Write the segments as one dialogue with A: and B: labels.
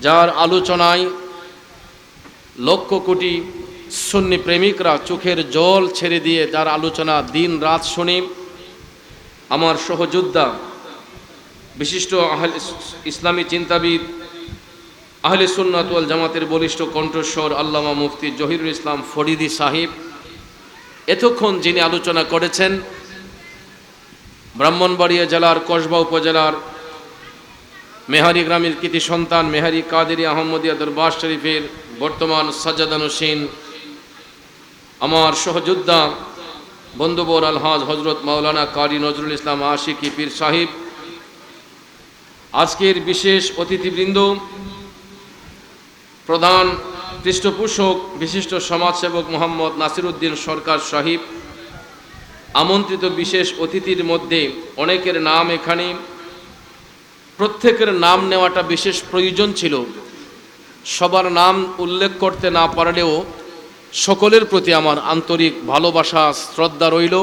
A: যার আলোচনায় লক্ষ কোটি সুন্নি প্রেমিকরা চোখের জল ছেড়ে দিয়ে যার আলোচনা দিন রাত শুনে, আমার সহযোদ্ধা, বিশিষ্ট আহল ইসলামী চিন্তাবিদ, আহলে সুন্নাতুয়াল জামাতের বলিষ্ঠ কণ্ঠস্বর আল্লামা মুফতি জহিরুল ইসলাম ফরিদি সাহিব, এতক্ষণ যিনি আলোচনা করেছেন, ব্রাহ্মণবাড়িয়া জেলার, কসবা উপজেলার মেহারি গ্রামের কৃতি সন্তান মেহারি কাদেরি আহমদিয়া দরবার শরীফের বর্তমান সাজ্জাদানুসীন আমার সহযোদ্ধা বন্ধুবর আলহাজ হজরত মাওলানা কারি নজরুল ইসলাম আশিকি পীর সাহিব, আজকের বিশেষ অতিথিবৃন্দ, প্রধান পৃষ্ঠপোষক, বিশিষ্ট সমাজসেবক মোহাম্মদ নাসিরুদ্দিন সরকার সাহিব, আমন্ত্রিত বিশেষ অতিথির মধ্যে অনেকের নাম এখানে। প্রত্যেকের নাম নেওয়াটা বিশেষ প্রয়োজন ছিল। সবার নাম উল্লেখ করতে না পারলেও সকলের প্রতি আমার আন্তরিক ভালোবাসা, শ্রদ্ধা রইল।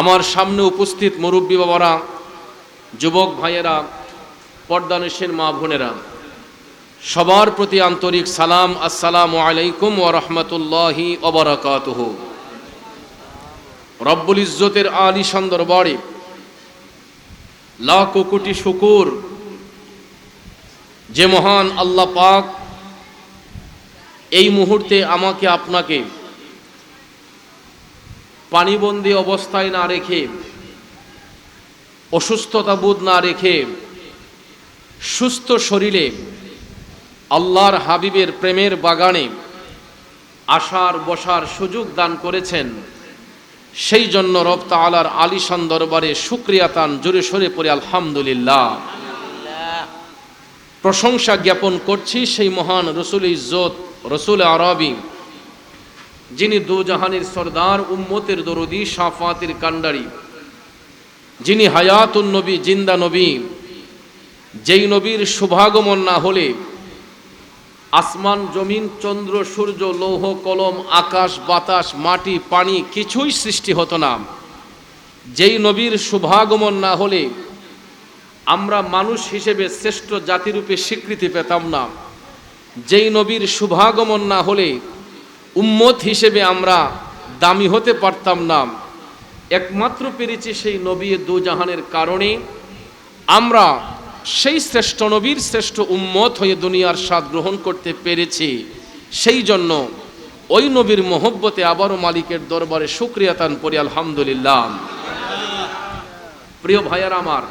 A: আমার সামনে উপস্থিত মুরব্বী বাবারা, যুবক ভাইয়েরা পর্দানুষের মা বোনেরা, সবার প্রতি আন্তরিক সালাম, আসসালামু আলাইকুম ও রহমতুল্লাহি অবরাকাতহ রব্বুল ইজ্জতের আলী দরবারে লাখ কোটি শুকুর। যে মহান আল্লাহ পাক এই মুহূর্তে আমাকে আপনাকে পানিবন্দী অবস্থায় না রেখে অসুস্থতা বোধ না রেখে, সুস্থ শরীরে আল্লাহর হাবিবের প্রেমের বাগানে আসার বসার সুযোগ দান করেছেন। সেই জন্য রব তালার আলিশান দরবারে সুক্রিয়া তান জোরে সরে পড়ে আলহামদুলিল্লাহ। প্রশংসা জ্ঞাপন করছি সেই মহান রসুল ইজ্জত, রসুল আরবি, যিনি দুজাহানের সর্দার উম্মতের দরদি সাফাতের কান্ডারি যিনি হায়াতুন নবী, জিন্দা নবী, যেই নবীর শুভাগমন না হলে আসমান, জমিন, চন্দ্র, সূর্য, লৌহ, কলম, আকাশ, বাতাস, মাটি, পানি, কিছুই সৃষ্টি হতো না। যেই নবীর শুভাগমন না হলে আমরা মানুষ হিসেবে শ্রেষ্ঠ জাতিরূপে স্বীকৃতি পেতাম না। যেই নবীর শুভাগমন না হলে উম্মত হিসেবে আমরা দামি হতে পারতাম না। একমাত্র পেরেছি সেই নবী দুজাহানের কারণে। আমরা সেই শ্রেষ্ঠ নবীর শ্রেষ্ঠ উম্মত হয়ে দুনিয়ার স্বাদ গ্রহণ করতে পেরেছি। সেই জন্য ওই নবীর মোহব্বতে আবারও মালিকের দরবারে সুক্রিয়াতান পড়ি আলহামদুলিল্লাহ। প্রিয় ভাইয়ার আমার,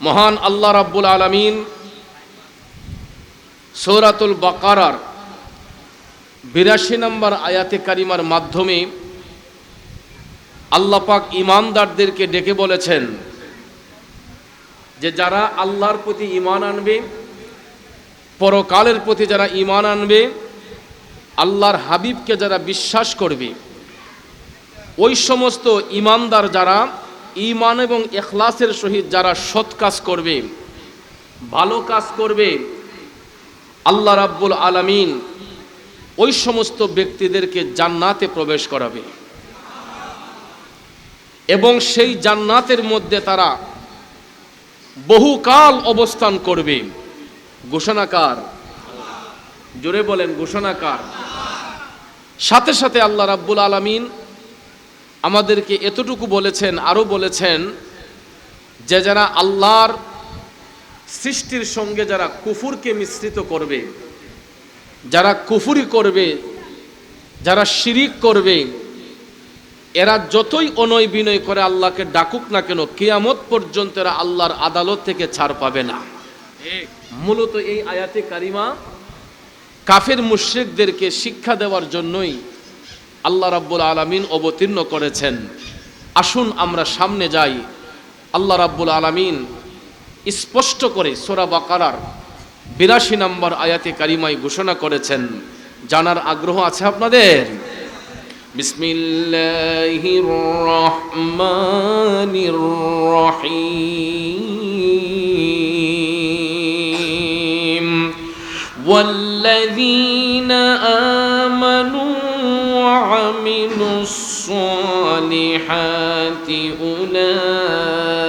A: মহান আল্লাহ রাব্বুল আলমিন সৌরাতুল বাকারার বিরাশি নম্বর আয়াতে কারিমার মাধ্যমে আল্লাপাক ইমানদারদেরকে ডেকে বলেছেন যে যারা আল্লাহর প্রতি ইমান আনবে, পরকালের প্রতি যারা ইমান আনবে, আল্লাহর হাবিবকে যারা বিশ্বাস করবে, ওই সমস্ত ইমানদার যারা ইমান এবং এখলাসের সহিত যারা সৎ কাজ করবে, ভালো কাজ করবে, আল্লাহ রাব্বুল আলামিন ওই সমস্ত ব্যক্তিদেরকে জান্নাতে প্রবেশ করাবে। এবং সেই জান্নাতের মধ্যে তারা বহুকাল অবস্থান করবে। ঘোষণাকার। জোরে বলেন, ঘোষণাকার। সাথে সাথে আল্লাহ রাব্বুল আলামিন আমাদেরকে এতটুকু বলেছেন আরও বলেছেন যে যারা আল্লাহর সৃষ্টির সঙ্গে যারা কুফুরকে মিশ্রিত করবে, যারা কুফুরি করবে, যারা শিরিক করবে এরা যতই অনয় বিনয় করে আল্লাহকে ডাকুক না কেন, কেয়ামত পর্যন্ত এরা আল্লাহর আদালত থেকে ছাড় পাবে না। মূলত এই আয়াতে কারিমা কাফের মুশ্রিকদেরকে শিক্ষা দেওয়ার জন্যই আল্লাহ রাব্বুল আলামিন অবতীর্ণ করেছেন। আসুন আমরা সামনে যাই। আল্লাহ রাব্বুল আলামিন স্পষ্ট করে সোরা বাকারার বিরাশি নম্বর আয়াতে কারিমাই ঘোষণা করেছেন। জানার আগ্রহ আছে আপনাদের? بسم الله الرحمن الرحيم. والذين آمنوا وعملوا الصالحات أولئك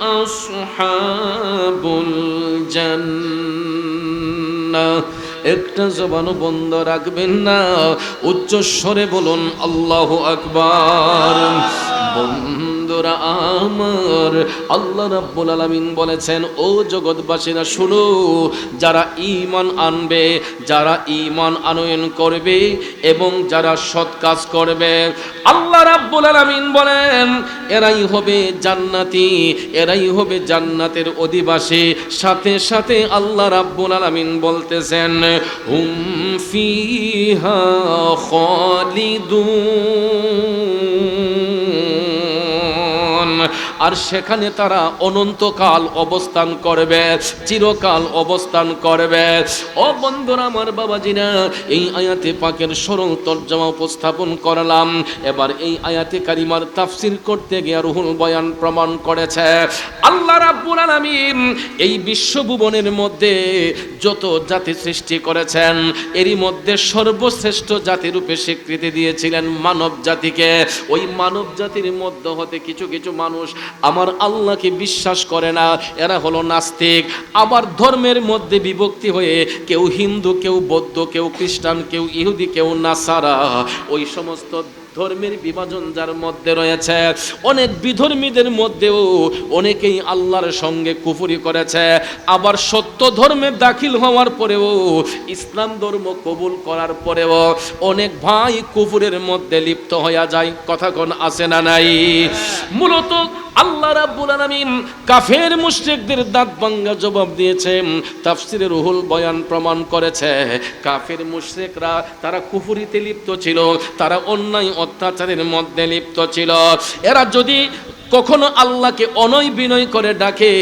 A: أصحاب الجنة. একটা জবানও বন্ধ রাখবেন না। উচ্চস্বরে বলুন আল্লাহ আকবার। বন্ধুরা, আমার আল্লাহ রাব্বুল আলামিন বলেছেন, ও জগৎবাসীরা, শুনো, যারা ঈমান আনবে, যারা ঈমান আনয়ন করবে এবং যারা সৎ কাজ করবে, আল্লাহ রাব্বুল আলামিন বলেন, এরাই হবে জান্নাতি, এরাই হবে জান্নাতের অধিবাসী। সাথে সাথে আল্লাহ রাব্বুল আলামিন বলতেছেন, হুম ফিহা খালিদুন। আর সেখানে তারা অনন্তকাল অবস্থান করবে, চিরকাল অবস্থান করবে। ও বন্ধুরা, আমার বাবাজিরা, এই আয়াতে পাকের সরল তর্জমা উপস্থাপন করলাম। এবার এই আয়াতে কারিমার তাফসির করতে গিয়ে রুহুল বয়ান প্রমাণ করেছে। আল্লাহ রাব্বুল আলামিন এই বিশ্বভুবনের মধ্যে যত জাতি সৃষ্টি করেছেন, এরই মধ্যে সর্বশ্রেষ্ঠ জাতিরূপে স্বীকৃতি দিয়েছিলেন মানব জাতিকে ওই মানব জাতির মধ্যে হতে কিছু কিছু মানুষ আমার আল্লাহকে বিশ্বাস করে না, এরা হলো নাস্তিক। আবার ধর্মের মধ্যে বিভক্তি হয়ে কেউ হিন্দু, কেউ বৌদ্ধ, কেউ খ্রিস্টান, কেউ ইহুদি, কেউ নাসারা। ওই সমস্ত ধর্মের বিভাজন যার মধ্যে রয়েছে, অনেক বিধর্মীদের মধ্যেও অনেকেই আল্লাহর সঙ্গে কুফুরি করেছে। আবার সত্য ধর্মে দাখিল হওয়ার পরেও, ইসলাম ধর্ম কবুল করার পরেও অনেক ভাই কুফুরের মধ্যে লিপ্ত হয়ে যায়। কথা কোন আসে না নাই? মূলত রাব্বুল আলামিন কাফের মুশরিকদের দাঁত ভাঙ্গা জবাব দিয়েছেন তাফসিরে রুহুল বয়ান প্রমাণ করেছে, কাফের মুশরিকরা তারা কুফুরিতে লিপ্ত ছিল, তারা অন্যায় অত্যাচারের মধ্যে লিপ্ত ছিল। এরা যদি কখনো আল্লাহকে অনয় বিনয় করে ডাকে,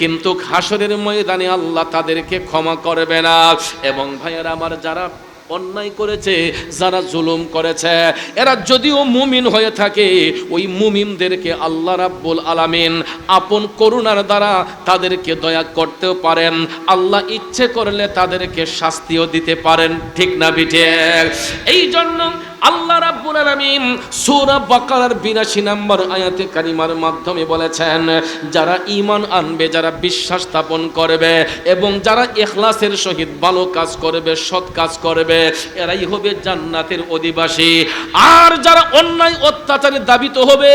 A: কিন্তু হাসরের ময়দানে আল্লাহ তাদেরকে ক্ষমা করবে না। এবং ভাইয়েরা আমার যারা অন্যায় করেছে, যারা জুলুম করেছে। এরা যদিও মুমিন হয়ে থাকে, ওই মুমিনদেরকে আল্লাহ রাব্বুল আলামিন আপন করুণার দ্বারা তাদেরকে দয়া করতেও পারেন। আল্লাহ ইচ্ছে করলে তাদেরকে শাস্তিও দিতে পারেন। ঠিক না, বিঠে? এই জন্য আল্লাহ রাব্বুল আলামিন সূরা বাকারার 82 নম্বর আয়াতে কারিমার মাধ্যমে বলেছেন, যারা ঈমান আনবে, যারা বিশ্বাস স্থাপন করবে এবং যারা ইখলাসের সহিত ভালো কাজ করবে, সৎ কাজ করবে, এরাই হবে জান্নাতের অধিবাসী। আর যারা অন্যায় অত্যাচারে দাবিত হবে,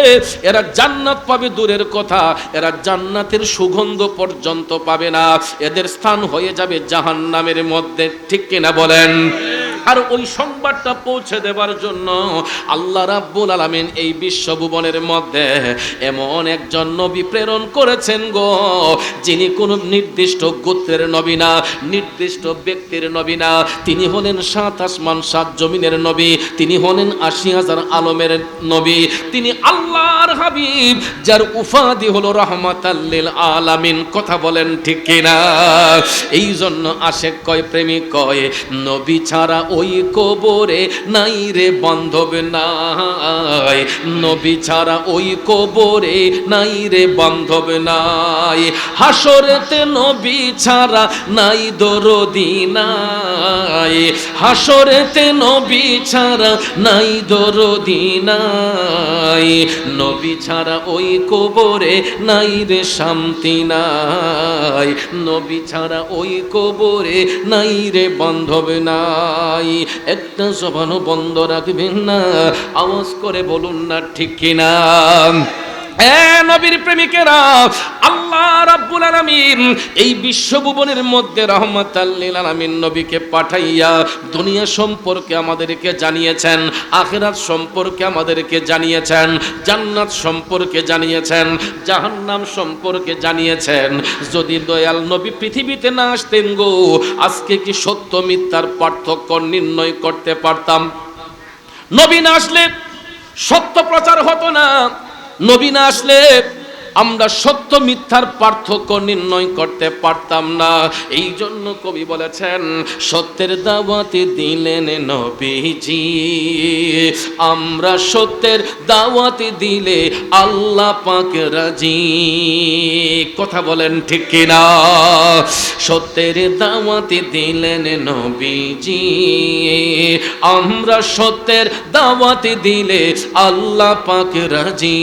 A: এরা জান্নাত পাবে দূরের কথা, এরা জান্নাতের সুগন্ধ পর্যন্ত পাবে না। এদের স্থান হয়ে যাবে জাহান্নামের মধ্যে, ঠিক কিনা বলেন? আর ওই সংবাদটা পৌঁছে দেবার জন্য আল্লাহ রাব্বুল আলামিন এই বিশ্বভুবনের মধ্যে এমন একজন নবী প্রেরণ করেছেন গো, যিনি কোনো নির্দিষ্ট গোত্রের নবী না, নির্দিষ্ট ব্যক্তির নবী না। তিনি হলেন সাত আসমান, সাত জমিনের নবী, তিনি হলেন আশি হাজার আলমের নবী। তিনি আল্লাহর হাবিব, যার উফাদি হলো রহমাতাল্লিল আলামিন। কথা বলেন ঠিক কিনা? এই জন্য আশেক কয়, প্রেমিক কয়, নবী ছাড়া ওই কবরে নাই রে বান্ধব নাই। নবী ছাড়া ওই কবরে নাই রে বান্ধব নাই। হাসরেতে নবী ছাড়া নাই দরদি নাই। হাসরেতে নবী ছাড়া নাই দরদি নাই। নবী ছাড়া ওই কবরে নাই রে শান্তি নাই। নবী ছাড়া ওই কবরে নাই রে বান্ধব নাই। একটা জবানও বন্ধ রাখবেন না, আওয়াজ করে বলুন না ঠিক কিনা। নবীর প্রেমিকেরা, আল্লাহ রাব্বুল আলামিন এই বিশ্বভুবনের মধ্যে রহমাতাল্লিল আলামিন নবীকে পাঠাইয়া দুনিয়া সম্পর্কে আমাদেরকে জানিয়েছেন, আখিরাত সম্পর্কে আমাদেরকে জানিয়েছেন, জান্নাত সম্পর্কে জানিয়েছেন, জাহান্নাম সম্পর্কে জানিয়েছেন। যদি দয়াল নবী পৃথিবীতে না আসতেন গো, আজকে কি সত্য মিথ্যার পার্থক্য নির্ণয় করতে পারতাম? নবী না আসলে সত্য প্রচার হতো না। নবী না আসলে আমরা সত্য মিথ্যার পার্থক্য নির্ণয় করতে পারতাম না। এই জন্য কবি বলেছেন, সত্যের দাওয়াতে দিলেন নবীজি। আমরা সত্যের দাওয়াতে দিলে আল্লাহ পাক রাজি। কথা বলেন ঠিক কিনা? সত্যের দাওয়াতে দিলেন নবীজি। আমরা সত্যের দাওয়াতে দিলে আল্লাহ পাক রাজি।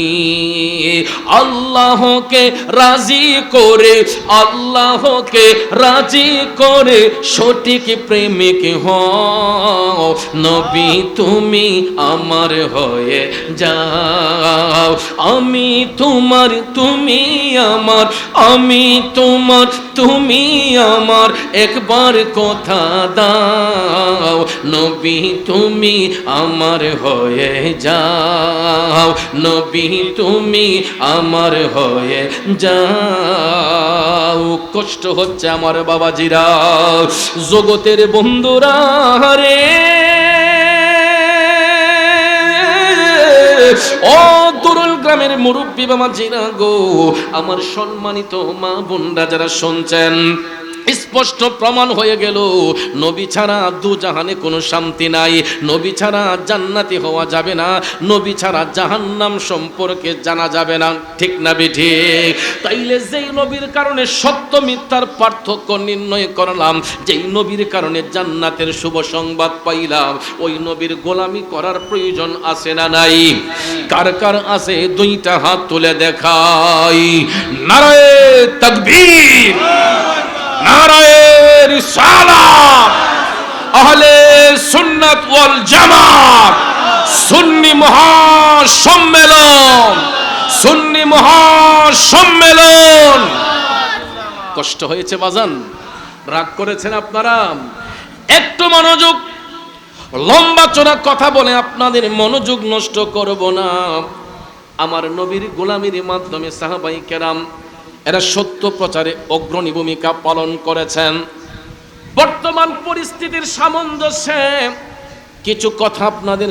A: আল্লাহ আল্লাহকে রাজি করে, আল্লাহকে রাজি করে, সঠিক প্রেমিক হও। নবী, তুমি আমার হয়ে যাও। আমি তোমার, তুমি আমার, আমি তোমার, তুমি আমার। একবার কথা দাও। নবী, তুমি আমার হয়ে যাও। নবী, তুমি আমার হয়ে যাও। কষ্ট হচ্ছে আমার বাবাজিরা। জগতের বন্ধুরা রে ও তরুল গ্রামের মুরব্বী বাবা জিরা গো, আমার সম্মানিত মা বোনরা যারা শুনছেন স্পষ্ট প্রমাণ হয়ে গেল, নবী ছাড়া দু জাহানে কোনো শান্তি নাই। নবী ছাড়া জান্নাতি হওয়া যাবে না, নবী ছাড়া জাহান্নাম সম্পর্কে জানা যাবে না। ঠিক না ঠিক? তাইলে যেই নবীর কারণে সত্য মিথ্যার পার্থক্য নির্ণয় করলাম, যেই নবীর কারণে জান্নাতের শুভ সংবাদ পাইলাম, ওই নবীর গোলামি করার প্রয়োজন আছে না নাই? কার কার আছে? দুইটা হাত তুলে দেখাই। নারায়ে তাকবীর! সুন্নি মহাসম্মেলন সুন্নি মহাসম্মেলন। কষ্ট হয়েছে বাজান? রাগ করেছেন আপনারা? একটু মনোযোগ, লম্বা চোরা কথা বলে আপনাদের মনোযোগ নষ্ট করব না। আমার নবীর গোলামির মাধ্যমে সাহাবাই কেরাম এরা সত্য প্রচারে অগ্রণী ভূমিকা পালন করেছেন। বর্তমান পরিস্থিতির সামঞ্জস্যে কিছু কথা আপনাদের